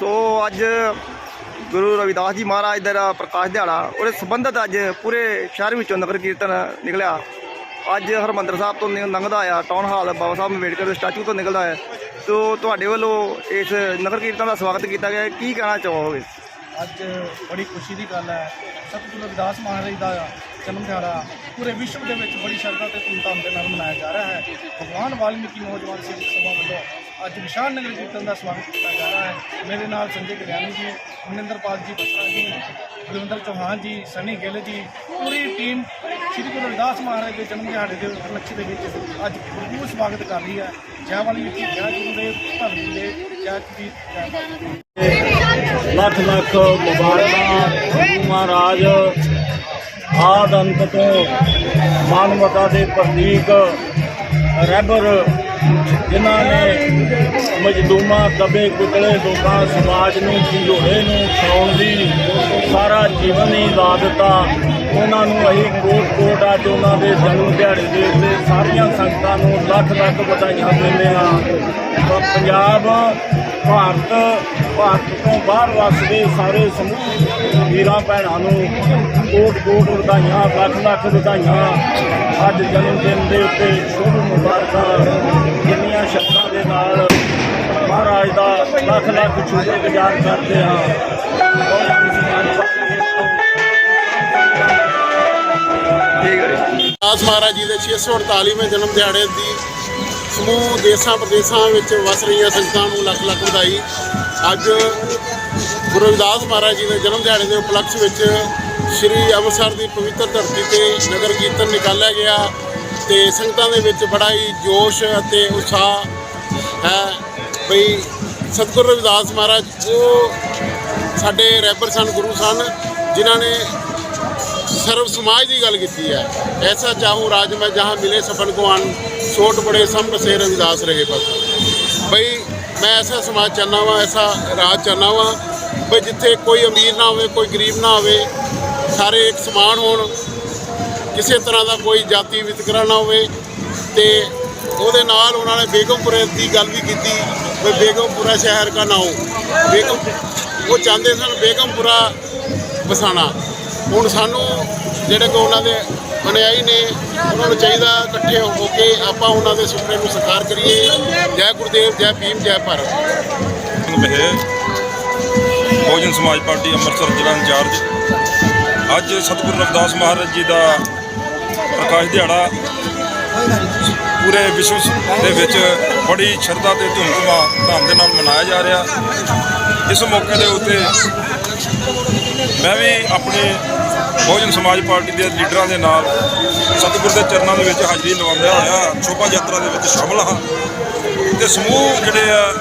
ਸੋ ਅੱਜ ਗੁਰੂ ਰਵਿਦਾਸ ਜੀ ਮਹਾਰਾਜ ਦਾ ਪ੍ਰਕਾਸ਼ ਦਿਹਾੜਾ ਉਹਦੇ ਸੰਬੰਧਤ ਅੱਜ ਪੂਰੇ ਸ਼ਹਿਰ ਵਿੱਚੋਂ ਨਗਰ ਕੀਰਤਨ ਨਿਕਲਿਆ। ਅੱਜ ਹਰਮੰਦਰ ਸਾਹਿਬ ਤੋਂ ਲੰਘਦਾ ਆ ਟਾਊਨ ਹਾਲ ਬਾਬਾ ਸਾਹਿਬ ਅੰਬੇਡਕਰ ਦੇ ਸਟੈਚੂ ਤੋਂ ਨਿਕਲਦਾ ਹੈ। ਤੋ ਤੁਹਾਡੇ ਵੱਲੋਂ ਇਸ ਨਗਰ ਕੀਰਤਨ ਦਾ ਸਵਾਗਤ ਕੀਤਾ ਗਿਆ ਕੀ ਕਹਿਣਾ ਚਾਹੋਗੇ? ਅੱਜ ਬੜੀ ਖੁਸ਼ੀ ਦੀ ਗੱਲ ਹੈ। ਸਤਿਗੁਰੂ ਰਵਿਦਾਸ ਮਹਾਰਾਜ ਦਾ ਜਨਮ ਦਿਹਾੜਾ ਪੂਰੇ ਵਿਸ਼ਵ ਦੇ ਵਿੱਚ ਬੜੀ ਸ਼ਰਧਾ ਤੇ ਧੂਮਧਾਮ ਦੇ ਨਾਲ ਮਨਾਇਆ ਜਾ ਰਿਹਾ ਹੈ। ਭਗਵਾਨ ਵਾਲਮੀਕੀ ਨੌਜਵਾਨ ਸੇਵਕ ਸਭਾ ਵੱਲੋਂ ਅੱਜ ਵਿਸ਼ਾਲ ਨਗਰ ਕੀਰਤਨ ਦਾ ਸਵਾਗਤ ਕੀਤਾ ਜਾ ਰਿਹਾ ਹੈ। ਮੇਰੇ ਨਾਲ ਸੰਜੇ ਕਲਿਆਣੀ ਜੀ, ਮਨਿੰਦਰਪਾਲ ਜੀ ਬਸਰਾ ਜੀ ਬਲਵਿੰਦਰ ਚੌਹਾਨ ਜੀ, ਸਨੀ ਗਿੱਲ ਜੀ, ਪੂਰੀ ਟੀਮ ਸ੍ਰੀ ਗੁਰੂ ਰਵਿਦਾਸ ਮਹਾਰਾਜ ਦੇ ਜਨਮ ਦਿਹਾੜੇ ਦੇ ਉਪਲਕਸ਼ ਦੇ ਵਿੱਚ ਅੱਜ ਭਰਪੂਰ ਸਵਾਗਤ ਕਰ ਰਹੀ ਹੈ। ਜੈ ਜੀ ਜੈ ਗੁਰੂ ਦੇ ਧਰਮ ਦੇ ਜੈ। ਕਬੀਰ ਲੱਖ ਲੱਖ ਮੁਬਾਰਕਾਂ, ਗੁਰੂ ਮਹਾਰਾਜ। ਆਦ ਅੰਤ ਤੋਂ ਮਾਨਵਤਾ ਦੇ ਪ੍ਰਤੀਕ ਰਹਿਬਰ ਜਿਨ੍ਹਾਂ ਨੇ ਮਜ਼ਦੂਮਾਂ, ਦਬੇ ਕੁਚਲੇ ਲੋਕਾਂ, ਸਮਾਜ ਨੂੰ ਝੰਡੋੜੇ ਨੂੰ ਛਾਉਣ ਦੀ ਸਾਰਾ ਜੀਵਨ ਹੀ ਲਾ ਦਿੱਤਾ। ਉਹਨਾਂ ਨੂੰ ਅਸੀਂ ਕੋਟ ਕੋਟ ਅੱਜ ਉਹਨਾਂ ਦੇ ਜਨਮ ਦਿਹਾੜੇ ਦੇ ਉੱਤੇ ਸਾਰੀਆਂ ਸੰਗਤਾਂ ਨੂੰ ਲੱਖ ਲੱਖ ਵਧਾਈਆਂ ਦਿੰਦੇ ਹਾਂ। ਤਾਂ ਪੰਜਾਬ, ਭਾਰਤ ਭਾਰਤ ਤੋਂ ਬਾਹਰ ਵਸਦੇ ਸਾਰੇ ਸਮੂਹ, ਵੀਰਾਂ ਭੈਣਾਂ ਨੂੰ ਕੋਟ ਕੋਟ ਵਧਾਈਆਂ, ਲੱਖ ਲੱਖ ਵਧਾਈਆਂ। ਅੱਜ ਜਨਮ ਦਿਨ ਦੇ ਉੱਤੇ ਸ਼ੁਭ ਮੁਬਾਰਕਾਂ। ਮਹਾਰਾਜ ਦਾ ਲੱਖ ਲੱਖ ਸ਼ੁਕਰਗੁਜ਼ਾਰ ਕਰਦੇ ਹਾਂ ਬਹੁਤ ਸਮਾਜ ਪਾਸੇ ਤੋਂ ਠੀਕ ਹੈ ਜੀ। ਦਾਸ ਮਹਾਰਾਜ ਜੀ ਦੇ 648ਵੇਂ ਜਨਮ ਦਿਹਾੜੇ ਦੀ ਸਮੂਹ ਦੇਸ਼ਾਂ ਪ੍ਰਦੇਸ਼ਾਂ ਵਿੱਚ ਵਸ ਰਹੀਆਂ ਸੰਗਤਾਂ ਨੂੰ ਲੱਖ ਲੱਖ ਵਧਾਈ। ਅੱਜ ਗੁਰੂ ਰਵਿਦਾਸ ਮਹਾਰਾਜ ਜੀ ਦੇ ਜਨਮ ਦਿਹਾੜੇ ਦੇ ਉਪਲਕਸ਼ ਵਿੱਚ ਸ੍ਰੀ ਅੰਮ੍ਰਿਤਸਰ ਦੀ ਪਵਿੱਤਰ ਧਰਤੀ ਤੇ ਨਗਰ ਕੀਰਤਨ ਨਿਕਾਲਿਆ ਗਿਆ ਤੇ ਸੰਗਤਾਂ ਦੇ ਵਿੱਚ ਬੜਾ ਹੀ ਜੋਸ਼ ਅਤੇ ਉਤਸ਼ਾਹ ਹੈ। ਬਈ ਸਤਿਗੁਰੂ ਰਵਿਦਾਸ ਮਹਾਰਾਜ, ਉਹ ਸਾਡੇ ਰਹਿਬਰ ਸਨ, ਗੁਰੂ ਸਨ, ਜਿਨ੍ਹਾਂ ਨੇ ਸਰਵ ਸਮਾਜ ਦੀ ਗੱਲ ਕੀਤੀ ਹੈ। ਐਸਾ ਚਾਹੂੰ ਰਾਜ ਮੈਂ ਜਹਾਂ ਮਿਲੇ ਸਫਲ ਕੋਆਨ ਛੋਟ ਬੜੇ ਸਮ ਸੇ ਰਵਿਦਾਸ ਰਹੇ ਬਸ ਬਈ ਮੈਂ ਐਸਾ ਸਮਾਜ ਚਾਹੁੰਦਾ ਵਾਂ, ਐਸਾ ਰਾਜ ਚਾਹੁੰਦਾ ਵਾਂ, ਬਈ ਜਿੱਥੇ ਕੋਈ ਅਮੀਰ ਨਾ ਹੋਵੇ, ਕੋਈ ਗਰੀਬ ਨਾ ਹੋਵੇ, ਸਾਰੇ ਇੱਕ ਸਮਾਨ ਹੋਣ। ਕਿਸੇ ਤਰ੍ਹਾਂ ਦਾ ਕੋਈ ਜਾਤੀ ਵਿਤਕਰਾ ਨਾ ਹੋਵੇ ਤੇ ਉਹਦੇ ਨਾਲ ਉਹਨਾਂ ਨੇ ਬੇਗਮਪੁਰੇ ਦੀ ਗੱਲ ਵੀ ਕੀਤੀ। ਵੀ ਬੇਗਮਪੁਰਾ ਸ਼ਹਿਰ ਦਾ ਨਾਮ ਬੇਗਮ, ਉਹ ਚਾਹੁੰਦੇ ਸਨ ਬੇਗਮਪੁਰਾ ਵਸਾਣਾ ਹੁਣ ਸਾਨੂੰ ਜਿਹੜੇ ਕੋ ਉਹਨਾਂ ਦੇ ਅਨੁਯਾਈ ਨੇ, ਉਹਨਾਂ ਨੂੰ ਚਾਹੀਦਾ ਇਕੱਠੇ ਹੋ ਕੇ ਆਪਾਂ ਉਹਨਾਂ ਦੇ ਸੁਪਨੇ ਨੂੰ ਸਾਕਾਰ ਕਰੀਏ। ਜੈ ਗੁਰਦੇਵ, ਜੈ ਭੀਮ, ਜੈ ਭਾਰਤ। ਸਿੰਘ ਮਹਿ ਬਹੁਜਨ ਸਮਾਜ ਪਾਰਟੀ ਅੰਮ੍ਰਿਤਸਰ ਜ਼ਿਲ੍ਹਾ ਇੰਚਾਰਜ। ਅੱਜ ਸਤਿਗੁਰੂ ਰਵਿਦਾਸ ਮਹਾਰਾਜ ਜੀ ਦਾ ਪ੍ਰਕਾਸ਼ ਦਿਹਾੜਾ ਪੂਰੇ ਵਿਸ਼ਵ ਦੇ ਵਿੱਚ ਬੜੀ ਸ਼ਰਧਾ ਤੇ ਧੂਮਧਾਮ ਧਾਮ ਦੇ ਨਾਲ ਮਨਾਇਆ ਜਾ ਰਿਹਾ। ਇਸ ਮੌਕੇ ਦੇ ਉੱਤੇ ਮੈਂ ਵੀ ਆਪਣੇ ਬਹੁਜਨ ਸਮਾਜ ਪਾਰਟੀ ਦੇ ਲੀਡਰਾਂ ਦੇ ਨਾਲ ਸਤਿਗੁਰ ਦੇ ਚਰਨਾਂ ਦੇ ਵਿੱਚ ਹਾਜ਼ਰੀ ਲਵਾਉਂਦਿਆਂ ਹੋਇਆ ਸ਼ੋਭਾ ਯਾਤਰਾ ਦੇ ਵਿੱਚ ਸ਼ਾਮਲ ਹਾਂ। ਤੇ ਸਮੂਹ ਜਿਹੜੇ ਆ,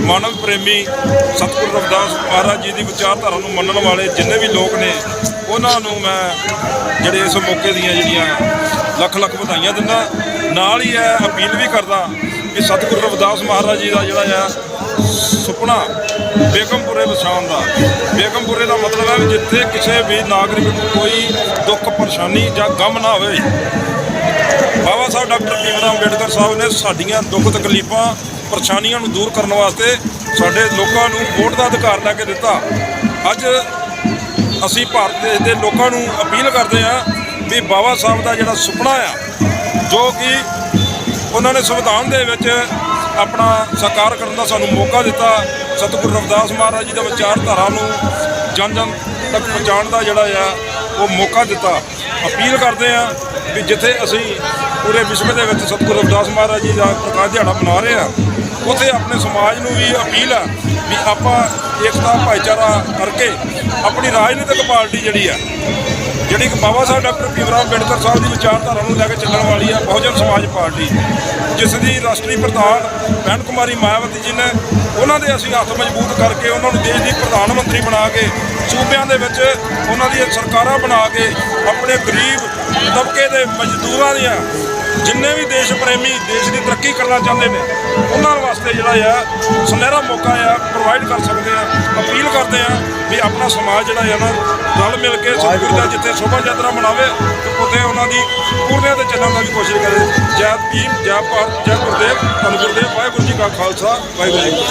ਮਾਨਵ ਪ੍ਰੇਮੀ ਸਤਿਗੁਰੂ ਰਵਿਦਾਸ ਮਹਾਰਾਜ ਜੀ ਦੀ ਵਿਚਾਰਧਾਰਾ ਨੂੰ ਮੰਨਣ ਵਾਲੇ ਜਿੰਨੇ ਵੀ ਲੋਕ ਨੇ, ਉਹਨਾਂ ਨੂੰ ਮੈਂ ਜਿਹੜੇ ਇਸ ਮੌਕੇ ਦੀਆਂ ਜਿਹੜੀਆਂ ਲੱਖ ਲੱਖ ਵਧਾਈਆਂ ਦਿੰਦਾ। ਨਾਲ ਹੀ ਇਹ ਅਪੀਲ ਵੀ ਕਰਦਾ ਕਿ ਸਤਿਗੁਰੂ ਰਵਿਦਾਸ ਮਹਾਰਾਜ ਜੀ ਦਾ ਜਿਹੜਾ ਆ ਸੁਪਨਾ ਬੇਗਮਪੁਰੇ ਵਸਾਉਣ ਦਾ। ਬੇਗਮਪੁਰੇ ਦਾ ਮਤਲਬ ਹੈ ਵੀ ਜਿੱਥੇ ਕਿਸੇ ਵੀ ਨਾਗਰਿਕ ਨੂੰ ਕੋਈ ਦੁੱਖ, ਪਰੇਸ਼ਾਨੀ ਜਾਂ ਗਮ ਨਾ ਹੋਵੇ। ਬਾਬਾ ਸਾਹਿਬ ਡਾਕਟਰ ਭੀਮ ਰਾਓ ਅੰਬੇਡਕਰ ਸਾਹਿਬ ਨੇ ਸਾਡੀਆਂ ਦੁੱਖ ਤਕਲੀਫਾਂ, ਪਰੇਸ਼ਾਨੀਆਂ ਨੂੰ ਦੂਰ ਕਰਨ ਵਾਸਤੇ ਸਾਡੇ ਲੋਕਾਂ ਨੂੰ ਵੋਟ ਦਾ ਅਧਿਕਾਰ ਲੈ ਕੇ ਦਿੱਤਾ। ਅੱਜ ਅਸੀਂ ਭਾਰਤ ਦੇਸ਼ ਦੇ ਲੋਕਾਂ ਨੂੰ ਅਪੀਲ ਕਰਦੇ ਹਾਂ ਵੀ ਬਾਬਾ ਸਾਹਿਬ ਦਾ ਜਿਹੜਾ ਸੁਪਨਾ ਆ ਜੋ ਕਿ ਉਹਨਾਂ ਨੇ ਸੰਵਿਧਾਨ ਦੇ ਵਿੱਚ ਆਪਣਾ ਸਾਕਾਰ ਕਰਨ ਦਾ ਸਾਨੂੰ ਮੌਕਾ ਦਿੱਤਾ। ਸਤਿਗੁਰੂ ਰਵਿਦਾਸ ਮਹਾਰਾਜ ਜੀ ਦਾ ਵਿਚਾਰਧਾਰਾ ਨੂੰ ਜਨ ਜਨ ਤੱਕ ਪਹੁੰਚਾਉਣ ਦਾ ਜਿਹੜਾ ਆ, ਉਹ ਮੌਕਾ ਦਿੱਤਾ। ਅਪੀਲ ਕਰਦੇ ਆ ਵੀ ਜਿੱਥੇ ਅਸੀਂ ਪੂਰੇ ਵਿਸ਼ਵ ਦੇ ਵਿੱਚ ਸਤਿਗੁਰੂ ਰਵਿਦਾਸ ਮਹਾਰਾਜ ਜੀ ਦਾ ਪ੍ਰਕਾਸ਼ ਦਿਹਾੜਾ ਮਨਾ ਰਹੇ ਆ ਉੱਥੇ ਆਪਣੇ ਸਮਾਜ ਨੂੰ ਵੀ ਅਪੀਲ ਆ ਵੀ ਆਪਾਂ ਏਕਤਾ, ਭਾਈਚਾਰਾ ਕਰਕੇ ਆਪਣੀ ਰਾਜਨੀਤਿਕ ਪਾਰਟੀ ਜਿਹੜੀ ਆ ਜਿਹੜੀ ਕਿ ਬਾਬਾ ਸਾਹਿਬ ਡਾਕਟਰ ਭੀਮ ਅੰਬੇਡਕਰ ਸਾਹਿਬ ਦੀ ਵਿਚਾਰਧਾਰਾ ਨੂੰ ਲੈ ਕੇ ਚੱਲਣ ਵਾਲੀ ਹੈ ਬਹੁਜਨ ਸਮਾਜ ਪਾਰਟੀ, ਜਿਸ ਦੀ ਰਾਸ਼ਟਰੀ ਪ੍ਰਧਾਨ ਭੈਣ ਕੁਮਾਰੀ ਮਾਇਆਵਤੀ ਜੀ ਨੇ ਉਹਨਾਂ ਦੇ ਅਸੀਂ ਹੱਥ ਮਜ਼ਬੂਤ ਕਰਕੇ ਉਹਨਾਂ ਨੂੰ ਦੇਸ਼ ਦੀ ਪ੍ਰਧਾਨ ਮੰਤਰੀ ਬਣਾ ਕੇ ਸੂਬਿਆਂ ਦੇ ਵਿੱਚ ਉਹਨਾਂ ਦੀਆਂ ਸਰਕਾਰਾਂ ਬਣਾ ਕੇ ਆਪਣੇ ਗਰੀਬ ਤਬਕੇ ਦੇ ਮਜ਼ਦੂਰਾਂ ਦੀਆਂ ਜਿੰਨੇ ਵੀ ਦੇਸ਼ ਪ੍ਰੇਮੀ, ਦੇਸ਼ ਕਰਨਾ ਚਾਹੁੰਦੇ ਨੇ। ਉਹਨਾਂ ਵਾਸਤੇ ਜਿਹੜਾ ਆ, ਸੁਨਹਿਰਾ ਮੌਕਾ ਆ ਪ੍ਰੋਵਾਈਡ ਕਰ ਸਕਦੇ ਆ ਅਪੀਲ ਕਰਦੇ ਆ ਵੀ ਆਪਣਾ ਸਮਾਜ ਜਿਹੜਾ ਆ ਨਾ, ਰਲ ਮਿਲ ਕੇ ਸਤਿਗੁਰੂ ਦਾ ਜਿੱਥੇ ਸ਼ੋਭਾ ਯਾਤਰਾ ਮਨਾਵੇ, ਉੱਥੇ ਉਹਨਾਂ ਦੀ ਪੂਰਨਿਆਂ ਤੇ ਚੱਲਣ ਦੀ ਕੋਸ਼ਿਸ਼ ਕਰੇ। ਜੈ ਭੀਮ, ਜੈ ਭਾਰਤ, ਜੈ ਗੁਰਦੇਵ, ਧੰਨ ਗੁਰਦੇਵ, ਵਾਹਿਗੁਰੂ ਜੀ ਕਾ ਖਾਲਸਾ, ਵਾਹਿਗੁਰੂ ਜੀ